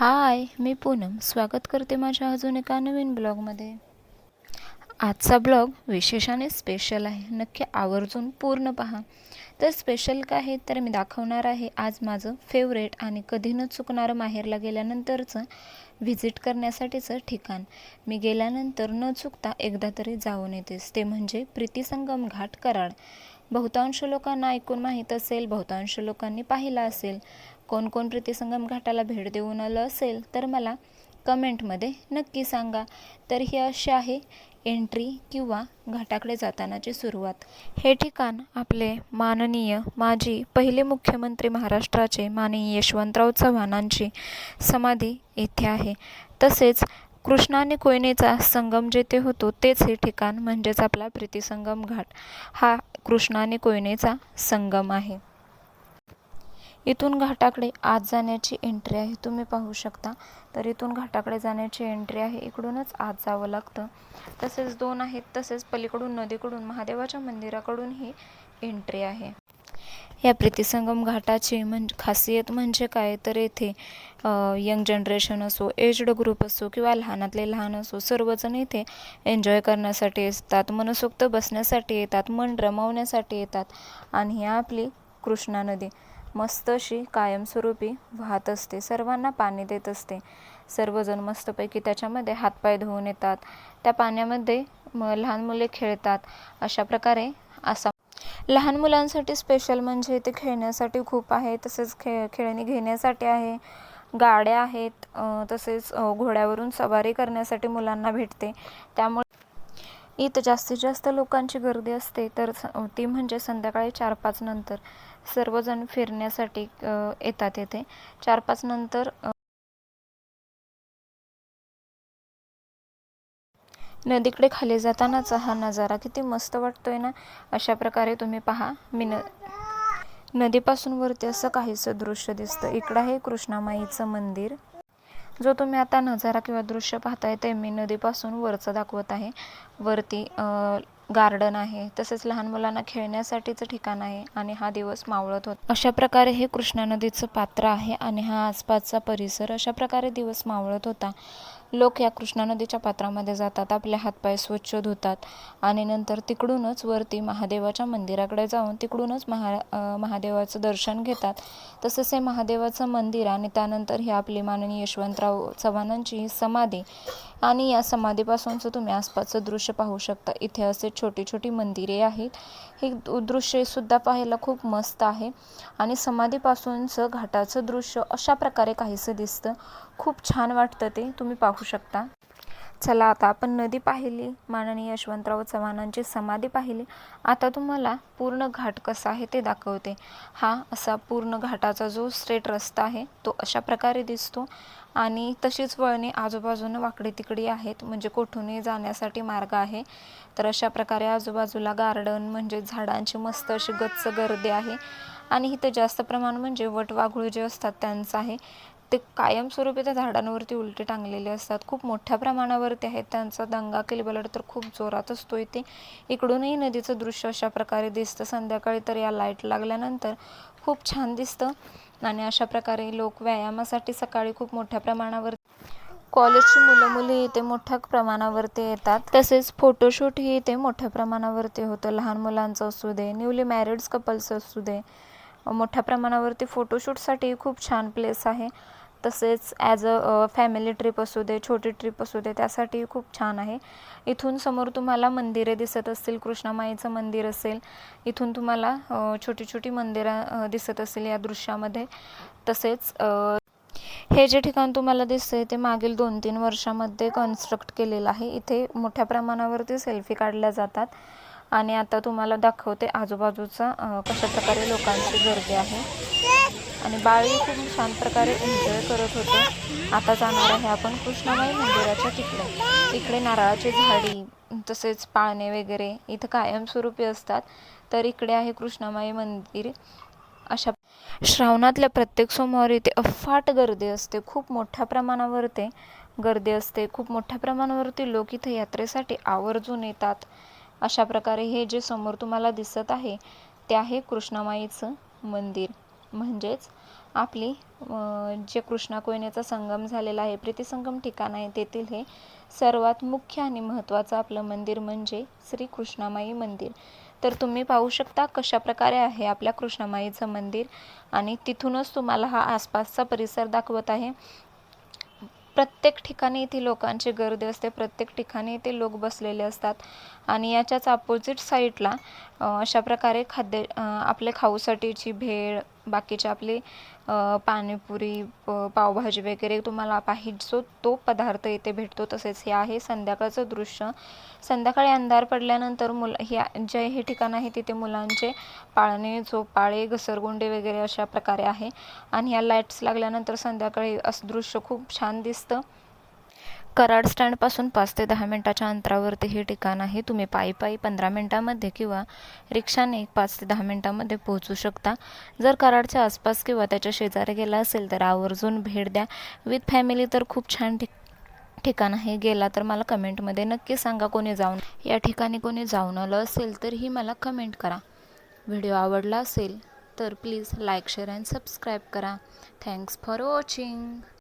हाय मी पूनम. स्वागत करते माझ्या अजून एका नवीन ब्लॉगमध्ये. आजचा ब्लॉग विशेषाने स्पेशल आहे. नक्की आवर्जून पूर्ण पहा. तर स्पेशल काय आहे तर मी दाखवणार आहे आज माझं फेवरेट आणि कधी न चुकणारं माहेरला गेल्यानंतरचं व्हिजिट करण्यासाठीचं ठिकाण. मी गेल्यानंतर न चुकता एकदा तरी जाऊन येतेस. ते म्हणजे प्रीतीसंगम घाट कराड. बहुतांश लोकांना ऐकून माहीत असेल बहुतांश लोकांनी पाहिला असेल. कोण कोण प्रीतीसंगम घाटाला भेट देऊन आलं असेल तर मला कमेंटमध्ये नक्की सांगा. तर ही अशी आहे एंट्री किंवा घाटाकडे जातानाची सुरुवात. हे ठिकाण आपले माननीय माजी पहिले मुख्यमंत्री महाराष्ट्राचे माननीय यशवंतराव चव्हाणांची समाधी येथे आहे. तसेच कृष्णा आणि कोयनेचा संगम जेथे होतो तेच हे ठिकाण म्हणजेच आपला प्रीतीसंगम घाट. हा कृष्णा आणि कोयनेचा संगम आहे. इथून घाटाकडे आत जाण्याची एंट्री आहे. तुम्ही पाहू शकता. तर इथून घाटाकडे जाण्याची एंट्री आहे. इकडूनच आत जावं लागतं. तसेच दोन आहेत. तसेच पलीकडून नदीकडून महादेवाच्या मंदिराकडून ही एंट्री आहे. या प्रीतीसंगम घाटाची म्हणजे खासियत म्हणजे काय? तर येथे यंग जनरेशन असो एज्ड ग्रुप असो किंवा लहानातले लहान असो सर्वजण इथे एन्जॉय करण्यासाठी असतात मनसोक्त बसण्यासाठी येतात. मन रमवण्यासाठी येतात. आणि ही आपली कृष्णा नदी. मस्त अशी कायमस्वरूपी वाहत असते. सर्वांना पाणी देत असते. सर्वजण मस्तपैकी त्याच्यामध्ये हातपाय धुवून येतात. त्या पाण्यामध्ये म लहान मुले खेळतात. अशा प्रकारे असा. लहान मुलांसाठी स्पेशल म्हणजे ते खेळण्यासाठी खूप आहे. तसेच खेळ खेळणी घेण्यासाठी आहे. गाड्या आहेत. तसेच घोड्यावरून सवारी करण्यासाठी मुलांना भेटते. त्यामुळे इथं जास्तीत जास्त लोकांची गर्दी असते. तर ती म्हणजे संध्याकाळी चार पाच नंतर. सर्वजण फिरण्यासाठी येतात येथे. चार पाच नंतर नदीकडे खाली जातानाचा हा नजारा किती मस्त वाटतोय ना? अशा प्रकारे तुम्ही पहा. मी न नदीपासून वरती असं काहीसं दृश्य दिसतं. इकडं आहे कृष्णामाईचं मंदिर. जो तुम्ही आता नजारा किंवा दृश्य पाहताय ते मी नदीपासून वरचं दाखवत आहे. वरती गार्डन आहे. तसेच लहान मुलांना खेळण्यासाठीचं ठिकाण आहे आणि हा दिवस मावळत होत. अशा प्रकारे हे कृष्णा नदीचं पात्र आहे आणि हा आसपासचा परिसर अशा प्रकारे दिवस मावळत होता. लोक या कृष्णा नदीच्या पात्रामध्ये जातात आपले हातपाय स्वच्छ धुतात आणि नंतर तिकडूनच वरती महादेवाच्या मंदिराकडे जाऊन तिकडूनच महा महादेवाचं दर्शन घेतात. तसंच हे महादेवाचं मंदिर आणि त्यानंतर ही आपली माननीय यशवंतराव चव्हाणांची समाधी आणि या समाधीपासूनचं तुम्ही आसपासचं दृश्य पाहू शकता. इथे असे छोटी छोटी मंदिरे आहेत. हे दृश्यसुद्धा पाहायला खूप मस्त आहे. आणि समाधीपासूनचं घाटाचं दृश्य अशा प्रकारे काहीसं दिसतं. खूप छान वाटतं ते. तुम्ही पाहू शकता. चला आता आपण नदी पाहिली माननीय यशवंतराव चव्हाणांची समाधी पाहिली. आता तुम्हाला पूर्ण घाट कसा आहे ते दाखवते. हा असा पूर्ण घाटाचा जो स्ट्रेट रस्ता आहे तो अशा प्रकारे दिसतो. आणि तशीच वळणे आजूबाजूनं वाकडे तिकडे आहेत म्हणजे कोठूनही जाण्यासाठी मार्ग आहे. तर अशा प्रकारे आजूबाजूला गार्डन म्हणजे झाडांची मस्त अशी गच्च गर्दी आहे. आणि इथं जास्त प्रमाण म्हणजे वटवाघुळ जे असतात त्यांचं आहे. ते कायमस्वरूपी त्या झाडांवरती उलटे टांगलेले असतात. खूप मोठ्या प्रमाणावरती आहेत. त्यांचा दंगा केलबलड तर खूप जोरात असतो इथे. इकडूनही नदीचं दृश्य अशा प्रकारे दिसतं. संध्याकाळी तर या लाइट लागल्यानंतर खूप छान दिसतं. आणि अशा प्रकारे लोक व्यायामासाठी सकाळी खूप मोठ्या प्रमाणावर कॉलेजची मुलं मुली इथे मोठ्या प्रमाणावरती येतात. तसेच फोटोशूटही इथे मोठ्या प्रमाणावरती होतं. लहान मुलांचं असू दे न्यूली मॅरिड्स कपल्स असू दे. मोठ्या प्रमाणावरती फोटोशूटसाठी खूप छान प्लेस आहे. तसेच ॲज अ फॅमिली ट्रिप असू दे छोटी ट्रिप असू दे त्यासाठी खूप छान आहे. इथून समोर तुम्हाला मंदिरे दिसत असतील कृष्णामाईचं मंदिर असेल. इथून तुम्हाला छोटी छोटी मंदिरं दिसत असेल या दृश्यामध्ये. तसेच हे जे ठिकाण तुम्हाला दिसतंय ते मागील दोन तीन वर्षामध्ये कन्स्ट्रक्ट केलेलं आहे. इथे मोठ्या प्रमाणावरती सेल्फी काढल्या जातात. आणि आता तुम्हाला दाखवते आजूबाजूचा कशा प्रकारे लोकांची गर्दी आहे. आणि बाळी खूप छान प्रकारे एन्जॉय करत होतं. आता जाणार आहे आपण कृष्णामाई मंदिराच्या तिकडे. इकडे नारळाची झाडी तसेच पाळणे वगैरे इथं कायमस्वरूपी असतात. तर इकडे आहे कृष्णामाई मंदिर. अशा श्रावणातल्या प्रत्येक सोमवारी ते अफाट गर्दी असते. खूप मोठ्या प्रमाणावर ते गर्दी असते. खूप मोठ्या प्रमाणावरती लोक इथे यात्रेसाठी आवर्जून येतात. अशा प्रकारे हे जे समोर तुम्हाला दिसत आहे ते आहे कृष्णामाईचं मंदिर. म्हणजेच आपली जे कृष्णा कोयनेचा संगम झालेला आहे प्रीतिसंगम ठिकाण आहे तेथील हे सर्वात मुख्य आणि महत्त्वाचं आपलं मंदिर म्हणजे श्री कृष्णामाई मंदिर. तर तुम्ही पाहू शकता कशा प्रकारे आहे आपल्या कृष्णामाईचं मंदिर आणि तिथूनच तुम्हाला हा आसपासचा परिसर दाखवत आहे. प्रत्येक ठिकाणी इथे लोकांची गर्दी असते प्रत्येक ठिकाणी इथे लोक बसलेले असतात आणि याच्याच अपोजिट साईडला अशा प्रकारे खाद्य आपले खाऊसाठीची भेळ बाकीचे आपले पाणीपुरी पावभाजी वगैरे तुम्हाला पाहिजे तो पदार्थ इथे भेटतो तसेच हे आहे संध्याकाळचं दृश्य. संध्याकाळी अंधार पडल्यानंतर मुल हे जे हे ठिकाण आहे तिथे मुलांचे पाळणे झोपाळे घसरगुंडे वगैरे अशा प्रकारे आहे. आणि ह्या लाईट्स लागल्यानंतर संध्याकाळी असं दृश्य खूप छान दिसतं. कराड स्टँडपासून पाच ते दहा मिनटाच्या अंतरावरती हे ठिकाण आहे. तुम्ही पायी पायी पंधरा मिनटामध्ये किंवा रिक्षाने पाच ते दहा मिनटामध्ये पोहोचू शकता. जर कराडच्या आसपास किंवा त्याच्या शेजारी गेला असेल तर आवर्जून भेट द्या. विथ फॅमिली तर खूप छान ठिक ठिकाण आहे. गेला तर मला कमेंटमध्ये नक्की सांगा कोणी जाऊन. या ठिकाणी कोणी जाऊन आलं असेल तरीही मला कमेंट करा. व्हिडिओ आवडला असेल तर please like share and subscribe करा. Thanks for watching.